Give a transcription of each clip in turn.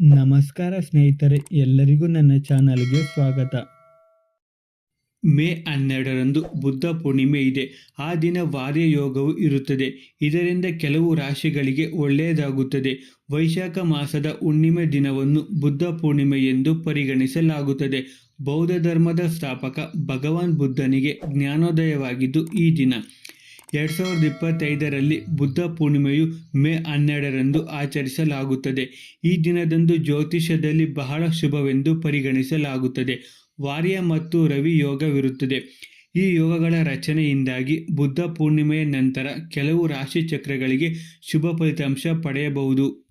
ನಮಸ್ಕಾರ ಸ್ನೇಹಿತರೆ, ಎಲ್ಲರಿಗೂ ನನ್ನ ಚಾನಲ್ಗೆ ಸ್ವಾಗತ. ಮೇ ಹನ್ನೆರಡರಂದು ಬುದ್ಧ ಪೂರ್ಣಿಮೆ ಇದೆ. ಆ ದಿನ ವಾರ್ಯ ಯೋಗವು ಇರುತ್ತದೆ. ಇದರಿಂದ ಕೆಲವು ರಾಶಿಗಳಿಗೆ ಒಳ್ಳೆಯದಾಗುತ್ತದೆ. ವೈಶಾಖ ಮಾಸದ ಹುಣ್ಣಿಮೆ ದಿನವನ್ನು ಬುದ್ಧ ಪೂರ್ಣಿಮೆ ಎಂದು ಪರಿಗಣಿಸಲಾಗುತ್ತದೆ. ಬೌದ್ಧ ಧರ್ಮದ ಸ್ಥಾಪಕ ಭಗವಾನ್ ಬುದ್ಧನಿಗೆ ಜ್ಞಾನೋದಯವಾಗಿದ್ದು ಈ ದಿನ. ಎರಡು ಸಾವಿರದ ಇಪ್ಪತ್ತೈದರಲ್ಲಿ ಬುದ್ಧ ಪೂರ್ಣಿಮೆಯು ಮೇ ಹನ್ನೆರಡರಂದು ಆಚರಿಸಲಾಗುತ್ತದೆ. ಈ ದಿನದಂದು ಜ್ಯೋತಿಷ್ಯದಲ್ಲಿ ಬಹಳ ಶುಭವೆಂದು ಪರಿಗಣಿಸಲಾಗುತ್ತದೆ. ವಾರ್ಯ ಮತ್ತು ರವಿ ಯೋಗವಿರುತ್ತದೆ. ಈ ಯೋಗಗಳ ರಚನೆಯಿಂದಾಗಿ ಬುದ್ಧ ಪೂರ್ಣಿಮೆಯ ನಂತರ ಕೆಲವು ರಾಶಿ ಚಕ್ರಗಳಿಗೆ ಶುಭ ಫಲಿತಾಂಶ ಪಡೆಯಬಹುದು.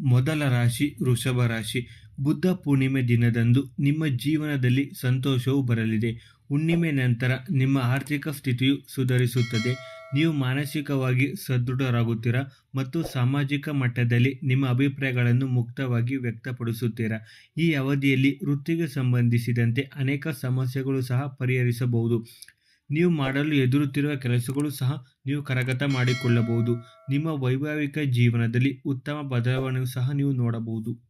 ಮೊದಲ ರಾಶಿ ವೃಷಭ ರಾಶಿ. ಬುದ್ಧ ಪೂರ್ಣಿಮೆ ದಿನದಂದು ನಿಮ್ಮ ಜೀವನದಲ್ಲಿ ಸಂತೋಷವು ಬರಲಿದೆ. ಹುಣ್ಣಿಮೆ ನಂತರ ನಿಮ್ಮ ಆರ್ಥಿಕ ಸ್ಥಿತಿಯು ಸುಧಾರಿಸುತ್ತದೆ. ನೀವು ಮಾನಸಿಕವಾಗಿ ಸದೃಢರಾಗುತ್ತೀರಾ ಮತ್ತು ಸಾಮಾಜಿಕ ಮಟ್ಟದಲ್ಲಿ ನಿಮ್ಮ ಅಭಿಪ್ರಾಯಗಳನ್ನು ಮುಕ್ತವಾಗಿ ವ್ಯಕ್ತಪಡಿಸುತ್ತೀರಾ? ಈ ಅವಧಿಯಲ್ಲಿ ವೃತ್ತಿಗೆ ಸಂಬಂಧಿಸಿದಂತೆ ಅನೇಕ ಸಮಸ್ಯೆಗಳು ಸಹ ಪರಿಹರಿಸಬಹುದು. ನೀವು ಮಾಡಲು ಎದುರುತ್ತಿರುವ ಕೆಲಸಗಳು ಸಹ ನೀವು ಕರಗತ ಮಾಡಿಕೊಳ್ಳಬಹುದು. ನಿಮ್ಮ ವೈವಾಹಿಕ ಜೀವನದಲ್ಲಿ ಉತ್ತಮ ಬದಲಾವಣೆಯು ಸಹ ನೀವು ನೋಡಬಹುದು.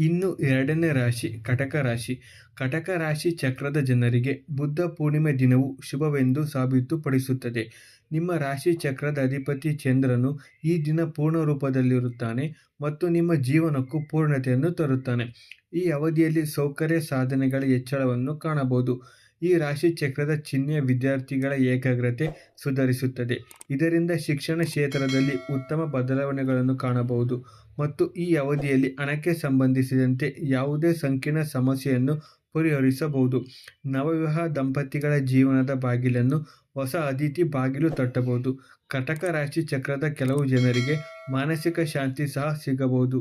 ಇನ್ನು ಎರಡನೇ ರಾಶಿ ಕಟಕ ರಾಶಿ. ಕಟಕ ರಾಶಿ ಚಕ್ರದ ಜನರಿಗೆ ಬುದ್ಧ ಪೂರ್ಣಿಮೆ ದಿನವು ಶುಭವೆಂದು ಸಾಬೀತುಪಡಿಸುತ್ತದೆ. ನಿಮ್ಮ ರಾಶಿ ಚಕ್ರದ ಅಧಿಪತಿ ಚಂದ್ರನು ಈ ದಿನ ಪೂರ್ಣ ರೂಪದಲ್ಲಿರುತ್ತಾನೆ ಮತ್ತು ನಿಮ್ಮ ಜೀವನಕ್ಕೂ ಪೂರ್ಣತೆಯನ್ನು ತರುತ್ತಾನೆ. ಈ ಅವಧಿಯಲ್ಲಿ ಸೌಕರ್ಯ ಸಾಧನೆಗಳ ಹೆಚ್ಚಳವನ್ನು ಕಾಣಬಹುದು. ಈ ರಾಶಿ ಚಕ್ರದ ಚಿಹ್ನೆ ವಿದ್ಯಾರ್ಥಿಗಳ ಏಕಾಗ್ರತೆ ಸುಧಾರಿಸುತ್ತದೆ. ಇದರಿಂದ ಶಿಕ್ಷಣ ಕ್ಷೇತ್ರದಲ್ಲಿ ಉತ್ತಮ ಬದಲಾವಣೆಗಳನ್ನು ಕಾಣಬಹುದು ಮತ್ತು ಈ ಅವಧಿಯಲ್ಲಿ ಹಣಕ್ಕೆ ಸಂಬಂಧಿಸಿದಂತೆ ಯಾವುದೇ ಸಂಕೀರ್ಣ ಸಮಸ್ಯೆಯನ್ನು ಪರಿಹರಿಸಬಹುದು. ನವವಿವಾಹ ದಂಪತಿಗಳ ಜೀವನದ ಬಾಗಿಲನ್ನು ಹೊಸ ಅತಿಥಿ ಬಾಗಿಲು ತಟ್ಟಬಹುದು. ಕಟಕ ರಾಶಿ ಚಕ್ರದ ಕೆಲವು ಜನರಿಗೆ ಮಾನಸಿಕ ಶಾಂತಿ ಸಹ ಸಿಗಬಹುದು.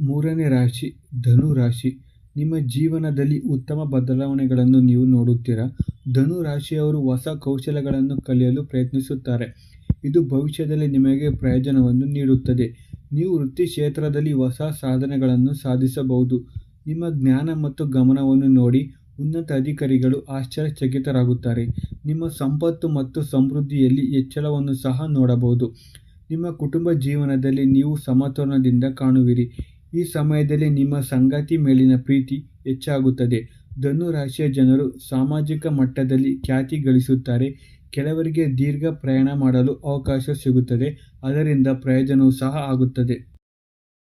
ಮೂರನೇ ರಾಶಿ ಧನು ರಾಶಿ ನಿಮ್ಮ ಜೀವನದಲ್ಲಿ ಉತ್ತಮ ಬದಲಾವಣೆಗಳನ್ನು ನೀವು ನೋಡುತ್ತೀರಾ? ಧನು ರಾಶಿಯವರು ಹೊಸ ಕೌಶಲಗಳನ್ನು ಕಲಿಯಲು ಪ್ರಯತ್ನಿಸುತ್ತಾರೆ. ಇದು ಭವಿಷ್ಯದಲ್ಲಿ ನಿಮಗೆ ಪ್ರಯೋಜನವನ್ನು ನೀಡುತ್ತದೆ. ನೀವು ವೃತ್ತಿ ಕ್ಷೇತ್ರದಲ್ಲಿ ಹೊಸ ಸಾಧನೆಗಳನ್ನು ಸಾಧಿಸಬಹುದು. ನಿಮ್ಮ ಜ್ಞಾನ ಮತ್ತು ಗಮನವನ್ನು ನೋಡಿ ಉನ್ನತ ಅಧಿಕಾರಿಗಳು ಆಶ್ಚರ್ಯಚಕಿತರಾಗುತ್ತಾರೆ. ನಿಮ್ಮ ಸಂಪತ್ತು ಮತ್ತು ಸಮೃದ್ಧಿಯಲ್ಲಿ ಹೆಚ್ಚಳವನ್ನು ಸಹ ನೋಡಬಹುದು. ನಿಮ್ಮ ಕುಟುಂಬ ಜೀವನದಲ್ಲಿ ನೀವು ಸಮತೋಲನದಿಂದ ಕಾಣುವಿರಿ. ಈ ಸಮಯದಲ್ಲಿ ನಿಮ್ಮ ಸಂಗಾತಿ ಮೇಲಿನ ಪ್ರೀತಿ ಹೆಚ್ಚಾಗುತ್ತದೆ. ಧನು ರಾಶಿಯ ಜನರು ಸಾಮಾಜಿಕ ಮಟ್ಟದಲ್ಲಿ ಖ್ಯಾತಿ ಗಳಿಸುತ್ತಾರೆ. ಕೆಲವರಿಗೆ ದೀರ್ಘ ಪ್ರಯಾಣ ಮಾಡಲು ಅವಕಾಶ ಸಿಗುತ್ತದೆ. ಅದರಿಂದ ಪ್ರಯೋಜನವೂ ಸಹ ಆಗುತ್ತದೆ.